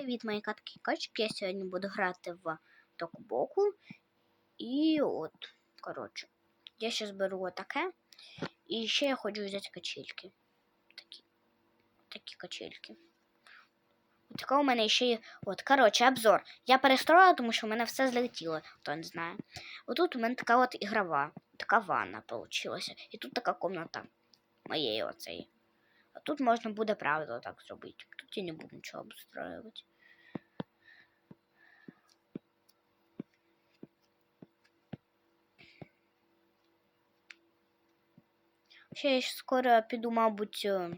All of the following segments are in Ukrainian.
Привіт, мої катки качки. Я сьогодні буду грати в токбоку. І от, коротше, я зараз беру отаке. І ще я хочу взяти качельки. Такі, такі качельки. Така у мене ще є. От, коротше, обзор. Я перестроїла, тому що у мене все злетіло, хто не знає. Отут у мене така от ігрова, така ванна получилася. І тут така комната моєї оцеї. А тут можна буде правда так зробити. Тут я не буду нічого обстроювати. Ще я скоро піду, мабуть. е,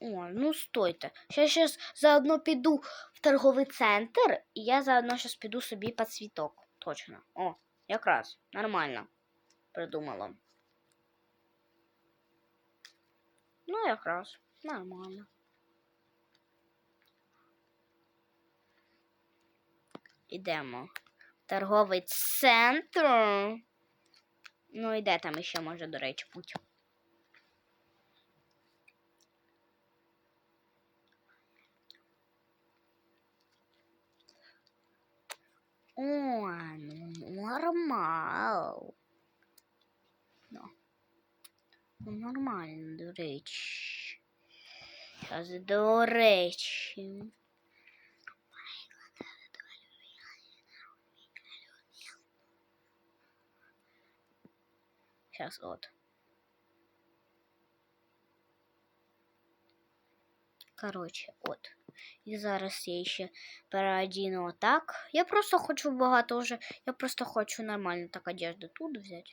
О, ну стойте. Ще щас заодно піду в торговий центр, і я заодно щас піду собі під цвіток. Точно. О, якраз. Нормально. Придумала. Ну, якраз. Нормально. Ідемо. в Торговий центр. Ну, і де там ще може, до речі, путь. О, ну нормал. Ну, ну нормально, до речі. Зараз до речі. Зараз от. Коротше, от. І зараз я ще переодіну отак. Я просто хочу багато вже. Я просто хочу нормально так одежду тут взяти.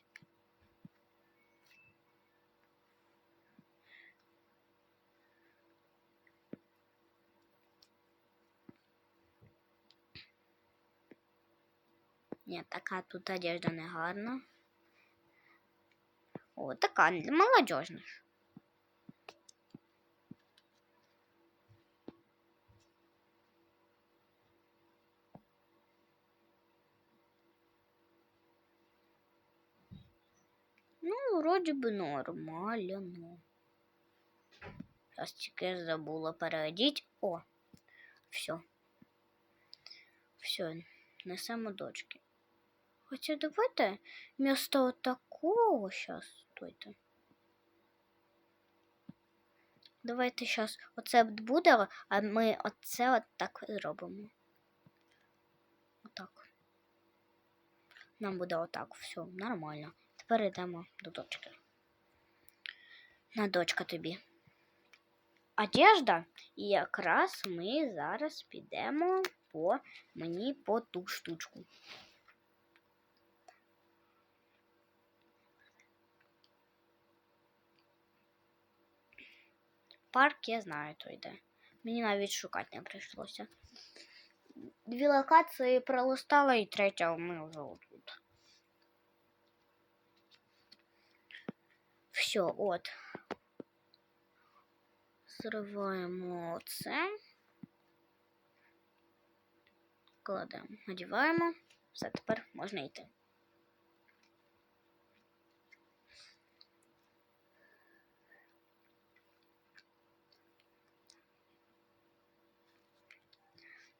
Ні, така тут одежда не гарна. О, така молодежна ж. Ну, вроде бы нормально. Сейчас тільки я забула переодеть. О, все. Все, несемо дочки. Хотя давайте вместо вот такого сейчас, стойте. Давайте сейчас оце буде, а ми оце от так зробимо. Отак. Нам буде отак, все, нормально. Тепер йдемо до дочки. На дочка тобі. Одежда. І якраз ми зараз підемо по мені по ту штучку. Парк я знаю, то йде. Мені навіть шукати не прийшлося. Дві локації пролистала і третя ми вже отут. Все, от. Зриваємо це. Кладемо, надіваємо. Все, тепер можна йти.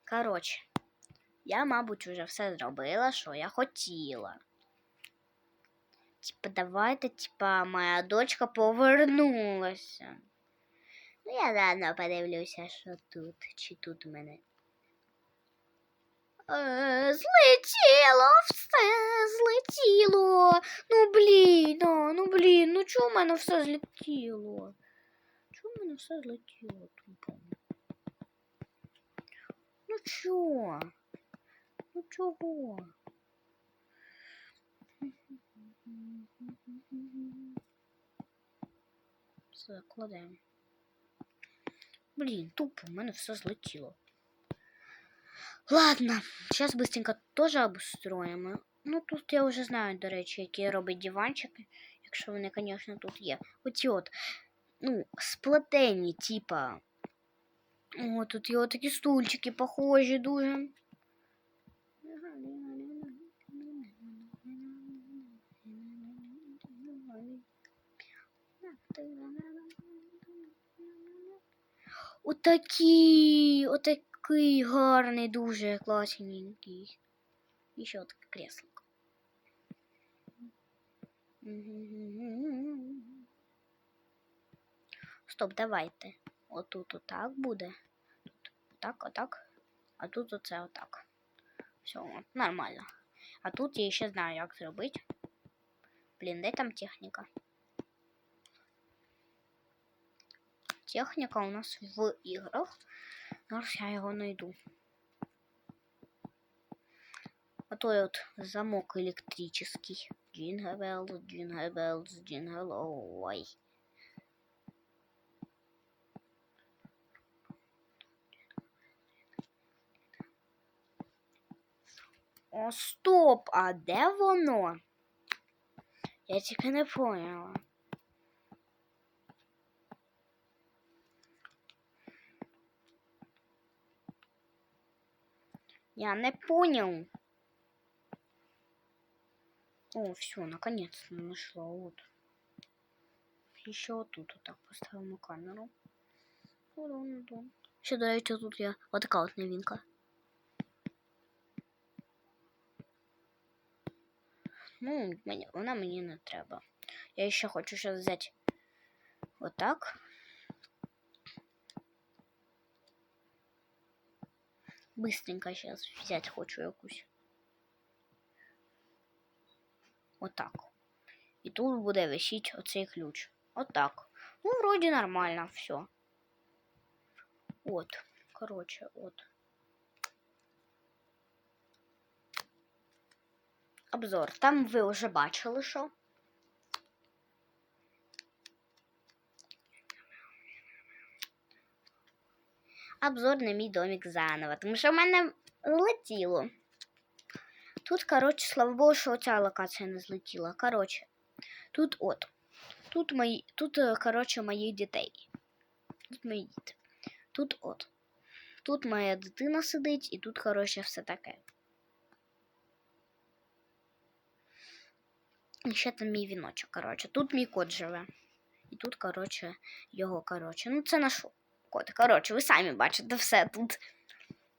Коротше, я, мабуть, уже все зробила, що я хотіла. Типа, давайте, типа, моя дочка повернулася. Ну, я заодно подивлюся, що тут, чи тут у мене. Е, злетіло, все злетіло. Ну блін, а, ну блін, ну чого в мене все злетіло? Чого в мене все злетіло тупо? Ну чого? Ну чого? Все, кладемо. Блін, тупо, у мене все злетіло. Ладно, зараз быстренько теж обустроїмо. Ну, тут я вже знаю, до речі, які робить диванчики, якщо вони, звісно, тут є. Оці от, ну, сплетені, типа. О, тут є такі стульчики похожі дуже. Отакий, отакий гарний, дуже класненький. І ще таке кресло. Стоп, давайте. Отут отак буде. Тут отак, отак. А тут оце отак. Все, от, нормально. А тут я ще знаю, як зробити. Блін, де там техніка? Техніка у нас в іграх. Зараз я його знайду. А то от замок электрический. Jingle bells, jingle bells, О, стоп! А де воно? Я тільки не поняла. Я не понял. О, все, наконец-то нашла. Вот. Еще вот тут вот так поставимо камеру. Ще, до речі, тут є отака от новинка. Ну, мені, вона мені не треба. Я ще хочу зараз взяти отак. Быстренько сейчас взять хочу якусь. Отак. І тут буде висіти оцей ключ. Отак. Ну, вроді нормально, все. От. Короче, от. Обзор. Там ви вже бачили, що. Обзор на мій домик заново, тому що в мене злетіло. Тут, коротше, слава Богу, що ця локація не злетіла. Коротше, тут от. Тут мої, тут, е, коротше, моїх дітей. Тут мої діти. Тут от. Тут моя дитина сидить, і тут, коротше, все таке. І ще там мій віночок, коротше. Тут мій кот живе. І тут, коротше, його, коротше. Ну, це наш кот. Коротше, ви самі бачите все тут.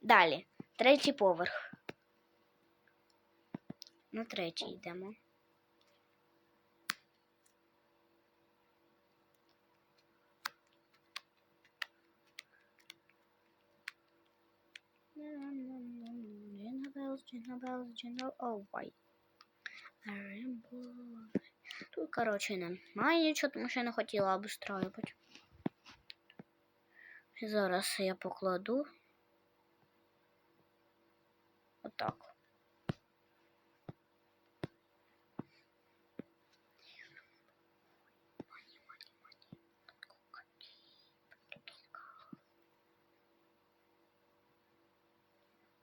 Далі. Третій поверх. На третій йдемо. Jingle bells, jingle bells, jingle all white. Тут, коротше, немає нічого, тому що я не хотіла обустроювати. Зараз я покладу. Отак.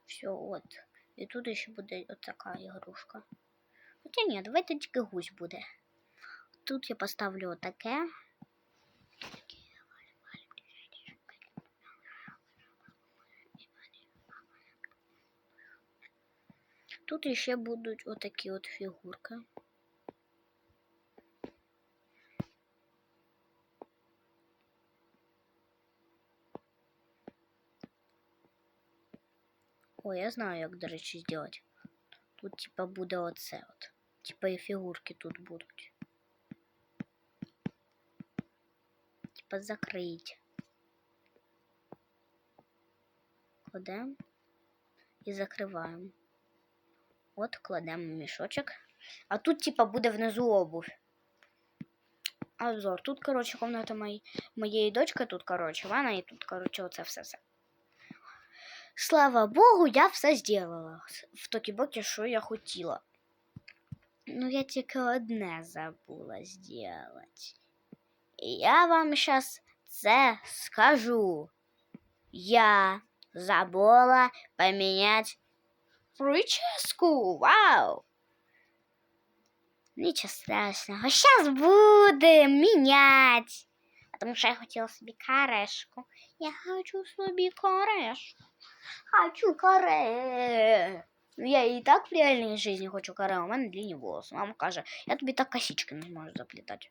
Все, от. І тут ще буде отака ігрушка. Хоча ні, давайте тільки гусь буде. Тут я поставлю отаке. Тут ще будуть отакі от фігурки. О, я знаю, як, до речі, зробити. Тут, типа, буде оце от. Типа і фігурки тут будуть. Типа закрыть. Кладемо і закриваємо. От, кладемо мішочок. А тут, типа, буде внизу обувь. Обзор. Тут, коротше, комната моєї, моєї дочки, тут, коротше, ванна і тут, коротше, оце все-все. Слава Богу, я все зробила. В токі-бокі, що я хотіла. Ну, я тільки одне забула зробити. І я вам зараз це скажу. Я забула поміняти прическу. Вау! Нічого страшного. Зараз будем мінять. Тому що я хотіла собі карешку. Я хочу собі карешку. Хочу каре. Ну, я і так в реальній житті хочу каре, у мене длинні волоси. Мама каже, я тобі так косички не можу заплітати.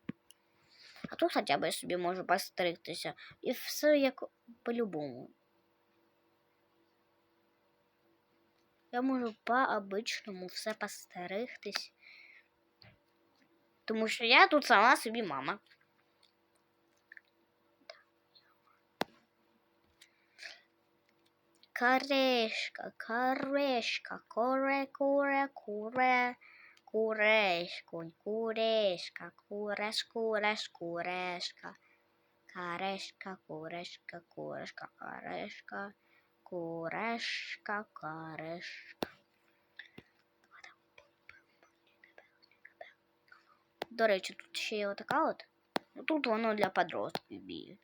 А тут хоча б я собі можу постригтися. І все як по-любому. Я можу по-обичному все постерегтись. Тому що я тут сама собі мама. Корешка, корешка, коре, куре, куре, курешкунь, курешка, куреш, куреш, курешка. Корешка, курешка, курешка, корешка, курешка, корешка. До речі, тут ще є отака от. Тут воно для подростків бігає.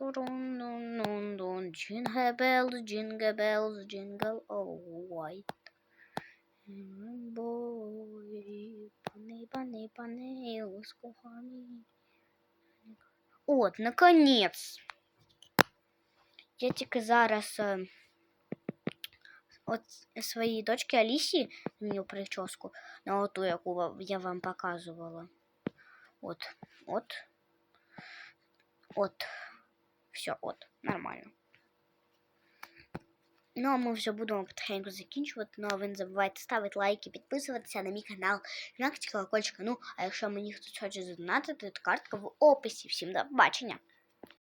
Дун-дун-дун-дун. Jingle bells, jingle bells, jingle all white. Boy, пани, пани, пани, лускухами. От, наконець. Я тільки зараз е, от своїй дочці Алісі мені прическу на оту, яку ва- я вам показувала. От, от. От. Все, от, нормально. Ну, а ми вже будемо потихеньку закінчувати. Ну, а ви не забувайте ставити лайки, підписуватися на мій канал, жмякати колокольчика. Ну, а якщо мені хтось хоче задонатити, то картка в описі. Всім до побачення!